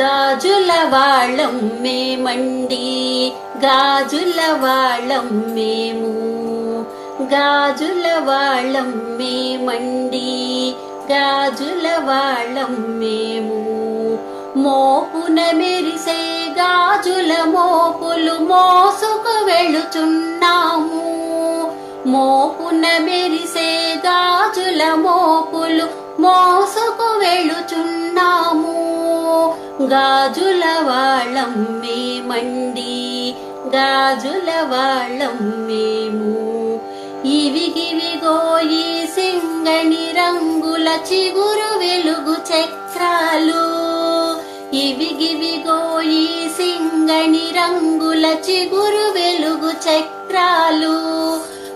గాజుల వాళ్ళం మేమండి గాజుల వాళ్ళం మేము. గాజుల వాళ్ళం మేమండి గాజుల వాళ్ళం మేము. మోపున మెరిసే గాజుల మోపులు మోసుకు వెళుచున్నాము. మోపున మెరిసే గాజుల మోపులు మోసుకు వెళుచున్నాము. గాజుల వాళ్ళం మేమండి గాజుల వాళ్ళం మేము ఇవిగివిగో ఈ సింగణి రంగుల చిగురు వెలుగు చక్రాలు. ఇవిగివిగో ఈ సింగణి రంగుల చిగురు వెలుగు చక్రాలు.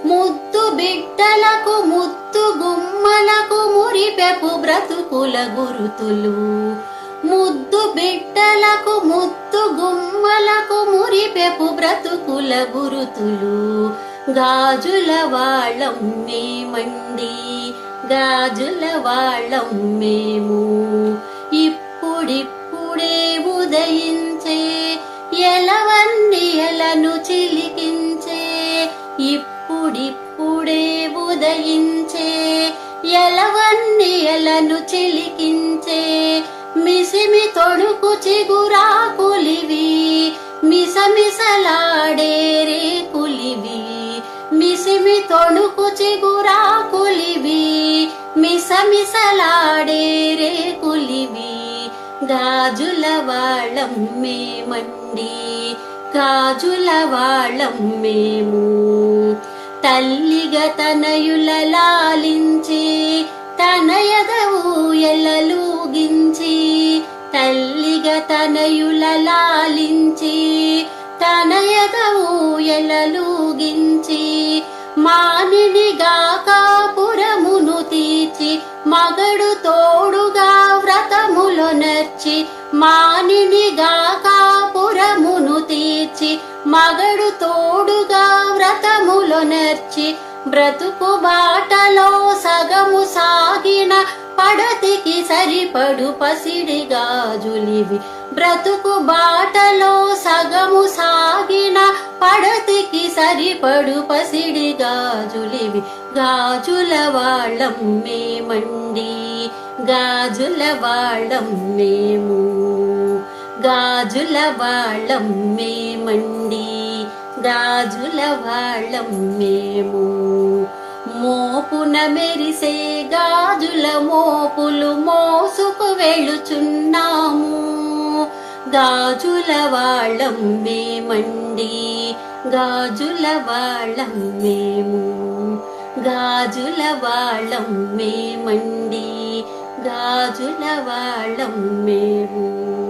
ముద్దు బిడ్డలకు ముద్దు గుమ్మలకు మురిపెపు బ్రతుకుల గురుతులు. ముద్దు బిడ్డలకు ముద్దు గుమ్మలకు మురిపెపు బ్రతుకుల గురుతులు. గాజుల వాళ్ళం మేమండి గాజుల వాళ్ళం మేము. ఇప్పుడిప్పుడే ఉదయించే ఎలవన్ని ఎలను చిలికించే ఇప్పుడిప్పుడే ఉదయించే ఎలవన్ని ఎలను చిలికించే మిసిమి తొడుకు చిగురాకులివి మిసమిసలాడే రేకులివి మిసిమి తొణుకు చిగురాకులివి మిసమిసలాడే రేకులివి గాజుల వాళ్ళం మేమండి గాజుల వాళ్ళం మేము. తల్లిగా తనయుల లాలించి తనయద ఊయలలూగించి తనయుల లాలించి తనయద ఊయలలూగించి మానినిగా కాపురమును తీర్చి మగడు తోడుగా వ్రతములో నర్చి మానినిగా కాపురమును తీర్చి మగడు తోడుగా వ్రతములు నర్చి బ్రతుకు బాటలో సగము సాగిన పడతికి సరిపడు పసిడి గాజులివి. బ్రతుకు బాటలో సగము సాగిన పడతికి సరిపడు పసిడి గాజులివి. గాజుల వాళ్ళం మేమండి గాజుల వాళ్ళం మేము. గాజుల వాళ్ళం మేమండి. గాజుల వాళ్ళం మేము. మోపున మెరిసే గాజుల మోపులు మోసుకు వెళుచున్నాము గాజుల వాళ్ళం మేమండి గాజుల వాళ్ళం మేము. గాజుల వాళ్ళం మేమండి గాజుల వాళ్ళం మేము.